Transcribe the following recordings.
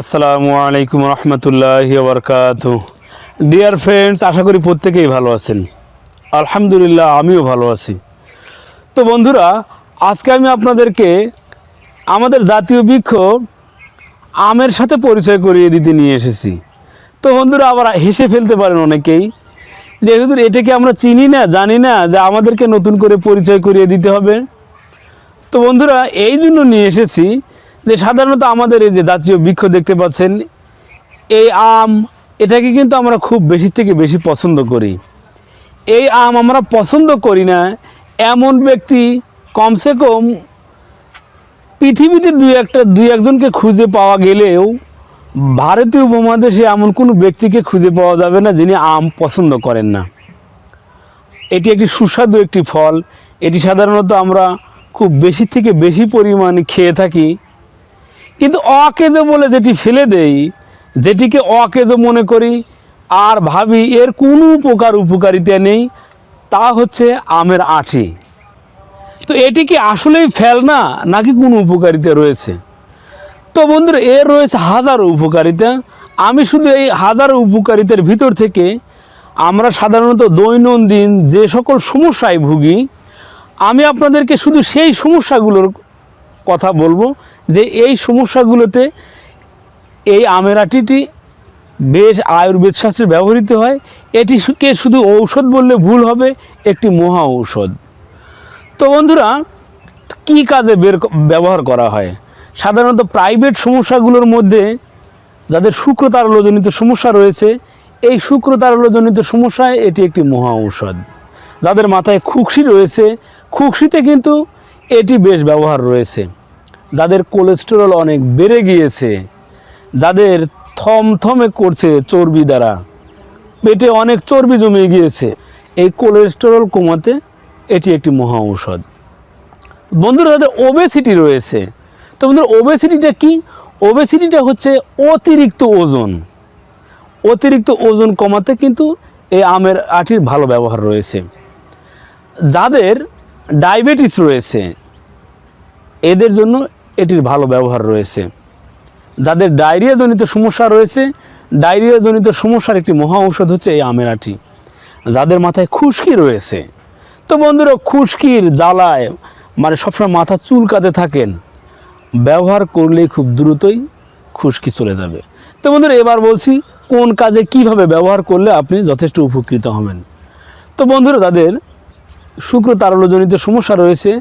আসসালামু আলাইকুম রহমতুল্লাহ বরকাত ডিয়ার ফ্রেন্ডস আশা করি প্রত্যেকেই ভালো আছেন। আলহামদুলিল্লাহ, আমিও ভালো আছি। তো বন্ধুরা, আজকে আমি আপনাদেরকে আমাদের জাতীয় বৃক্ষ আমের সাথে পরিচয় করিয়ে দিতে নিয়ে এসেছি। তো বন্ধুরা, আবার হেসে ফেলতে পারেন অনেকেই। যে হুজুর এটাকে আমরা চিনি না, জানি না যে আমাদেরকে নতুন করে পরিচয় করিয়ে দিতে হবে। তো বন্ধুরা, এই জন্য নিয়ে এসেছি যে সাধারণত আমাদের এই যে জাতীয় বৃক্ষ দেখতে পাচ্ছেন, এই আম, এটাকে কিন্তু আমরা খুব বেশি থেকে বেশি পছন্দ করি। এই আম আমরা পছন্দ করি না, এমন ব্যক্তি কমসে কম পৃথিবীতে দুই একটা, দুই একজনকে খুঁজে পাওয়া গেলেও ভারতীয় উপমহাদেশে এমন কোনো ব্যক্তিকে খুঁজে পাওয়া যাবে না যিনি আম পছন্দ করেন না। এটি একটি সুস্বাদু একটি ফল। এটি সাধারণত আমরা খুব বেশি থেকে বেশি পরিমাণে খেয়ে থাকি। কিন্তু অকেজো বলে যেটি ফেলে দেই, যেটিকে অকেজো মনে করি আর ভাবি এর কোনো উপকার উপকারিতা নেই, তা হচ্ছে আমের আঁটি। তো এটি কি আসলেই ফেল না, নাকি কোনো উপকারিতা রয়েছে? তো বন্ধুরা, এর রয়েছে হাজারো উপকারিতা। আমি শুধু এই হাজারো উপকারিতার ভিতর থেকে আমরা সাধারণত দৈনন্দিন যে সকল সমস্যায় ভুগি, আমি আপনাদেরকে শুধু সেই সমস্যাগুলোর কথা বলব যে এই সমস্যাগুলোতে এই আমের আটিটি বেশ আয়ুর্বেদ শাস্ত্রে ব্যবহৃত হয়। এটিকে শুধু ঔষধ বললে ভুল হবে, একটি মহা ঔষধ। তো বন্ধুরা, কি কাজে বের ব্যবহার করা হয়? সাধারণত প্রাইভেট সমস্যাগুলোর মধ্যে যাদের শুক্রতারলজনিত সমস্যা রয়েছে, এই শুক্রতারলজনিত সমস্যায় এটি একটি মহা ঔষধ। যাদের মাথায় খুকসি রয়েছে, খুকসিতে কিন্তু এটি বেশ ব্যবহার রয়েছে। যাদের কোলেস্টেরল অনেক বেড়ে গিয়েছে, যাদের থমথমে করছে চর্বি দ্বারা। পেটে অনেক চর্বি জমে গিয়েছে। এই কোলেস্টেরল কমাতে এটি একটি মহা ঔষধ। বন্ধুরা, যাদের ওবেসিটি রয়েছে, তো বন্ধুরা ওবেসিটিটা কি? ওবেসিটিটা হচ্ছে অতিরিক্ত ওজন। অতিরিক্ত ওজন কমাতে কিন্তু এই আমের আটির ভালো ব্যবহার রয়েছে। যাদের ডায়াবেটিস রয়েছে। এদের জন্য এটির ভালো ব্যবহার রয়েছে। যাদের ডায়রিয়াজনিত সমস্যা রয়েছে, ডায়রিয়াজনিত সমস্যার একটি মহা ঔষধ হচ্ছে এই আমেরাটি। যাদের মাথায় খুশকি রয়েছে। তো বন্ধুরা, খুশকির জ্বালায় মানে সবসময় মাথা চুলকাতে থাকেন, ব্যবহার করলেই খুব দ্রুতই খুশকি চলে যাবে। তো বন্ধুরা, এবার বলছি কোন কাজে কীভাবে ব্যবহার করলে আপনি যথেষ্ট উপকৃত হবেন। তো বন্ধুরা, যাদের শুক্র তারলজনিত সমস্যা রয়েছে,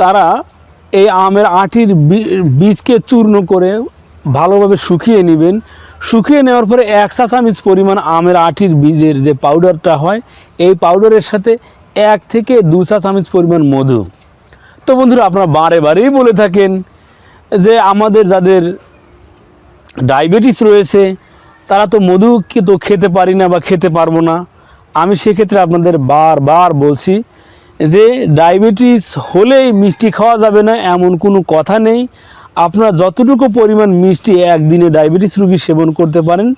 তারা এই আমের আটির বীজকে চূর্ণ করে ভালোভাবে শুকিয়ে নেবেন। শুকিয়ে নেওয়ার পরে এক চা চামচ পরিমাণ আমের আটির বীজের যে পাউডারটা হয়, এই পাউডারের সাথে এক থেকে দু চা চামচ পরিমাণ মধু। তো বন্ধুরা, আপনারা বারে বারেই বলে থাকেন যে আমাদের যাদের ডায়াবেটিস রয়েছে, তারা তো মধু তো খেতে পারি না বা খেতে পারব না। আমি সেক্ষেত্রে আপনাদের বারবার বলছি যে ডায়াবেটিস হলেই মিষ্টি খাওয়া যাবে না এমন কোনো কথা নেই। আপনারা যতটুকু পরিমাণ মিষ্টি একদিনে ডায়াবেটিস রুগী সেবন করতে পারেন,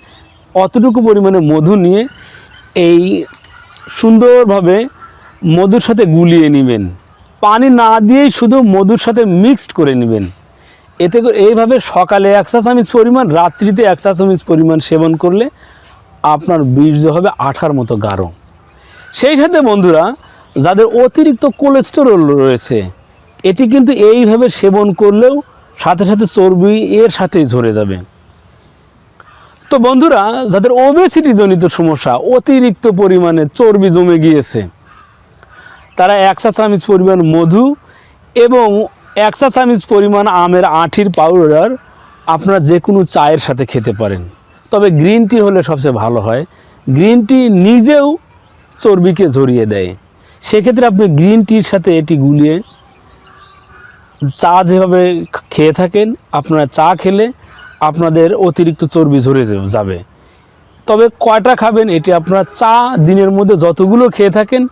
অতটুকু পরিমাণে মধু নিয়ে এই সুন্দরভাবে মধুর সাথে গুলিয়ে নেবেন। পানি না দিয়েই শুধু মধুর সাথে মিক্সড করে নেবেন। এতে এইভাবে সকালে এক চা চামচ পরিমাণ, রাত্রিতে এক চামচ পরিমাণ সেবন করলে আপনার বীর্য হবে আঠার মতো গাঢ়। সেই সাথে বন্ধুরা যাদের অতিরিক্ত কোলেস্টেরল রয়েছে, এটি কিন্তু এইভাবে সেবন করলেও সাথে সাথে চর্বি এর সাথেই ঝরে যাবে। তো বন্ধুরা, যাদের ওবেসিটি জনিত সমস্যা, অতিরিক্ত পরিমাণে চর্বি জমে গিয়েছে, তারা এক চা চামচ পরিমাণ মধু এবং এক চা চামচ পরিমাণ আমের আঁঠির পাউডার আপনারা যে কোনো চায়ের সাথে খেতে পারেন। তবে গ্রিন টি হলে সবচেয়ে ভালো হয়। গ্রিন টি নিজেও চর্বিকে ঝরিয়ে দেয়। সেক্ষেত্রে আপনি গ্রিন টির সাথে এটি গুলিয়ে চা যেভাবে খেয়ে থাকেন, আপনারা চা খেলে আপনাদের অতিরিক্ত চর্বি ঝরে যাবে। তবে কয়টা খাবেন এটি আপনারা চা দিনের মধ্যে যতগুলো খেয়ে থাকেন,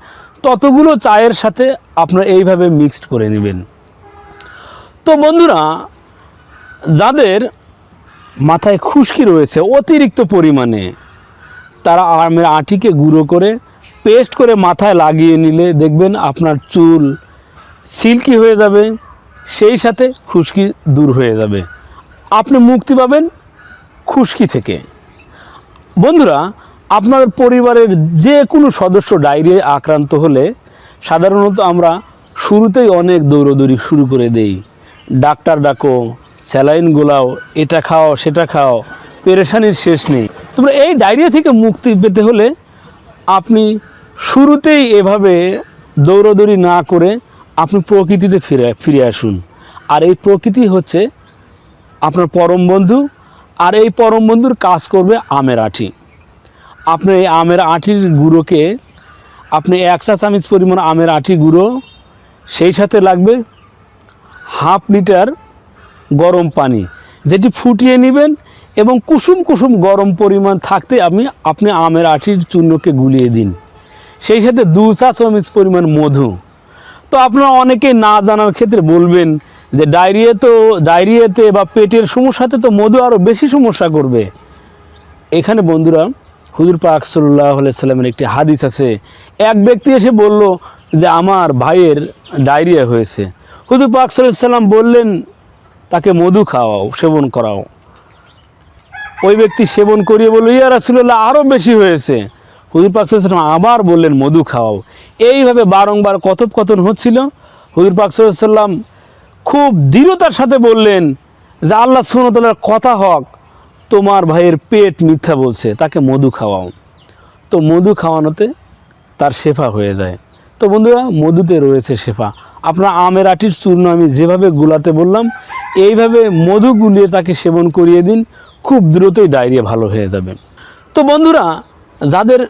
ততগুলো চায়ের সাথে আপনারা এইভাবে মিক্সড করে নেবেন। তো বন্ধুরা, যাদের মাথায় খুশকি রয়েছে অতিরিক্ত পরিমাণে, তারা আমের আটিকে গুঁড়ো করে পেস্ট করে মাথায় লাগিয়ে নিলে দেখবেন আপনার চুল সিল্কি হয়ে যাবে, সেই সাথে খুশকি দূর হয়ে যাবে। আপনি মুক্তি পাবেন খুশকি থেকে। বন্ধুরা, আপনার পরিবারের যে কোনো সদস্য ডায়রিয়ায় আক্রান্ত হলে সাধারণত আমরা শুরুতেই অনেক দৌড়দৌড়ি শুরু করে দেই। ডাক্তার ডাকো, স্যালাইন গোলাও, এটা খাও, সেটা খাও, পেরেশানির শেষ নেই। তোমরা এই ডায়রিয়া থেকে মুক্তি পেতে হলে আপনি শুরুতেই এভাবে দৌড়দৌড়ি না করে আপনি প্রকৃতিতে ফিরে ফিরে আসুন। আর এই প্রকৃতি হচ্ছে আপনার পরম বন্ধু, আর এই পরম বন্ধুর কাজ করবে আমের আঠি আপনি এই আমের আঠির গুঁড়োকে, আপনি এক চা চামচ পরিমাণ আমের আঠি গুঁড়ো, সেই সাথে লাগবে হাফ লিটার গরম পানি, যেটি ফুটিয়ে নেবেন এবং কুসুম কুসুম গরম পরিমাণ থাকতে আপনি আপনি আমের আঠির চূর্ণকে গুলিয়ে দিন। সেই সাথে দু চা চামচ পরিমাণ মধু। তো আপনারা অনেকে না জানার ক্ষেত্রে বলবেন যে ডায়রিয়া তো ডায়রিয়াতে বা পেটের সমস্যাতে তো মধু আরও বেশি সমস্যা করবে। এখানে বন্ধুরা, হুজুর পাক সাল্লাহ সাল্লামের একটি হাদিস আছে। এক ব্যক্তি এসে বলল যে আমার ভাইয়ের ডায়রিয়া হয়েছে। হুজুর পাক সাল্লাম বললেন, তাকে মধু খাওয়াও, সেবন করাও। ওই ব্যক্তি সেবন করিয়ে বলল, ইয়া রাসুল্লাহ আরও বেশি হয়েছে। হুজুর পাক ওয়াসাল্লাম আবার বললেন, মধু খাওয়াও। এইভাবে বারংবার কথোপকথন হচ্ছিল। হুজুর পাক সাল্লাম খুব দৃঢ়তার সাথে বললেন যে, আল্লাহ সুনতালার কথা হক, তোমার ভাইয়ের পেট মিথ্যা বলছে, তাকে মধু খাওয়াও। তো মধু খাওয়ানোতে তার শেফা হয়ে যায়। তো বন্ধুরা, মধুতে রয়েছে শেফা। আপনার আমের আটির চূর্ণ আমি যেভাবে গুলাতে বললাম, এইভাবে মধু গুলিয়ে তাকে সেবন করিয়ে দিন, খুব দ্রুতই ডায়রিয়া ভালো হয়ে যাবে। তো বন্ধুরা যাদের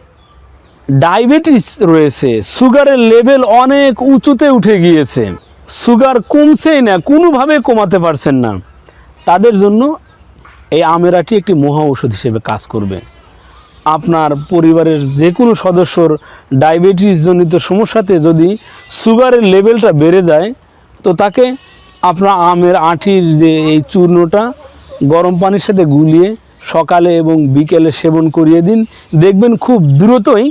ডায়াবেটিস রয়েছে, সুগারের লেভেল অনেক উঁচুতে উঠে গিয়েছে, সুগার কমছেই না, কোনোভাবে কমাতে পারছেন না, তাদের জন্য এই আমেরাটি একটি মহা ঔষধ হিসেবে কাজ করবে। আপনার পরিবারের যে কোনো সদস্যর ডায়াবেটিস জনিত সমস্যাতে যদি সুগারের লেভেলটা বেড়ে যায়, তো তাকে আপনার আমের আঁটির যে এই চূর্ণটা গরম পানির সাথে গুলিয়ে সকালে এবং বিকেলে সেবন করিয়ে দিন। দেখবেন খুব দ্রুতই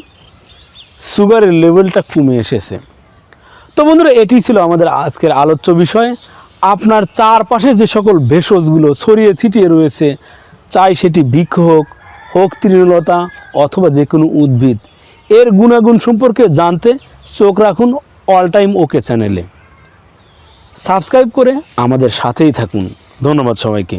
সুগারের লেভেলটা কমে এসেছে। তো বন্ধুরা, এটি ছিল আমাদের আজকের আলোচ্য বিষয়। আপনার চারপাশে যে সকল ভেষজগুলো ছড়িয়ে ছিটিয়ে রয়েছে, চাই সেটি বৃক্ষ হোক হোক তৃণলতা অথবা যে কোনো উদ্ভিদ, এর গুণাগুণ সম্পর্কে জানতে চোখ রাখুন অল টাইম ওকে চ্যানেলে। সাবস্ক্রাইব করে আমাদের সাথেই থাকুন। ধন্যবাদ সবাইকে।